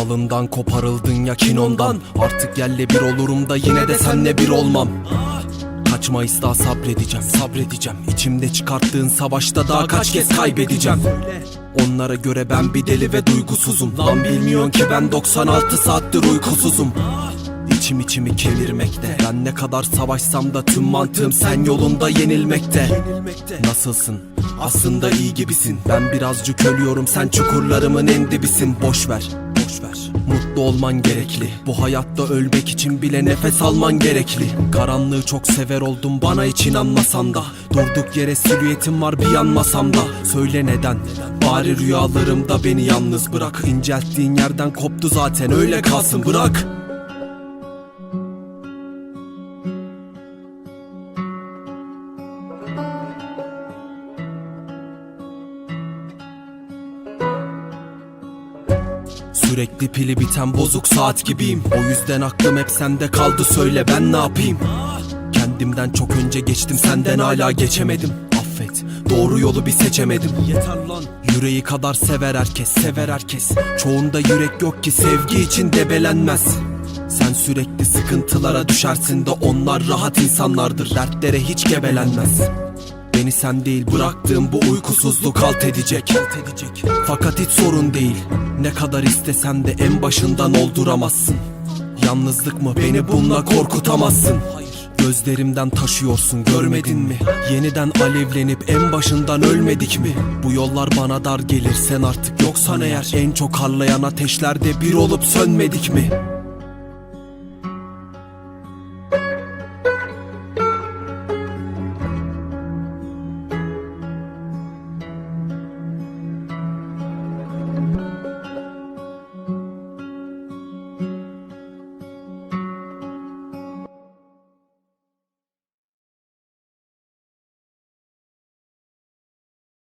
Dalından koparıldın ya kinondan Artık yerle bir olurum da yine de senle bir olmam. Kaç Mayıs'ta sabredeceğim sabredeceğim. İçimde çıkarttığın savaşta daha kaç kez kaybedeceğim? Onlara göre ben bir deli ve duygusuzum. Lan bilmiyorsun ki ben 96 saattir uykusuzum. İçim içimi kemirmekte. Ben ne kadar savaşsam da tüm mantığım sen yolunda yenilmekte. Nasılsın? Aslında iyi gibisin. Ben birazcık ölüyorum sen çukurlarımın en dibisin. Boş ver, boş ver. Mutlu olman gerekli. Bu hayatta ölmek için bile nefes alman gerekli. Karanlığı çok sever oldum bana hiç inanmasan da. Durduk yere silüetim var bir yan masamda Söyle neden? Bari rüyalarımda beni yalnız bırak. İncelttiğin yerden koptu zaten öyle kalsın bırak Sürekli pili biten bozuk saat gibiyim. O yüzden aklım hep sende kaldı söyle ben ne yapayım? Kendimden çok önce geçtim senden hala geçemedim. Affet doğru yolu bir seçemedim. Yeter lan. Yüreği kadar sever herkes sever herkes. Çoğunda yürek yok ki sevgi için debelenmez sen sürekli sıkıntılara düşersin de onlar rahat insanlardır. Dertlere hiç gebelenmez Beni sen değil bıraktığım bu uykusuzluk alt edecek. Fakat hiç sorun değil Ne kadar istesen de en başından olduramazsın Yalnızlık mı beni bununla korkutamazsın Gözlerimden taşıyorsun görmedin mi? Yeniden alevlenip en başından ölmedik mi? Bu yollar bana dar gelir sen artık yoksan eğer En çok harlayan ateşlerde bir olup sönmedik mi?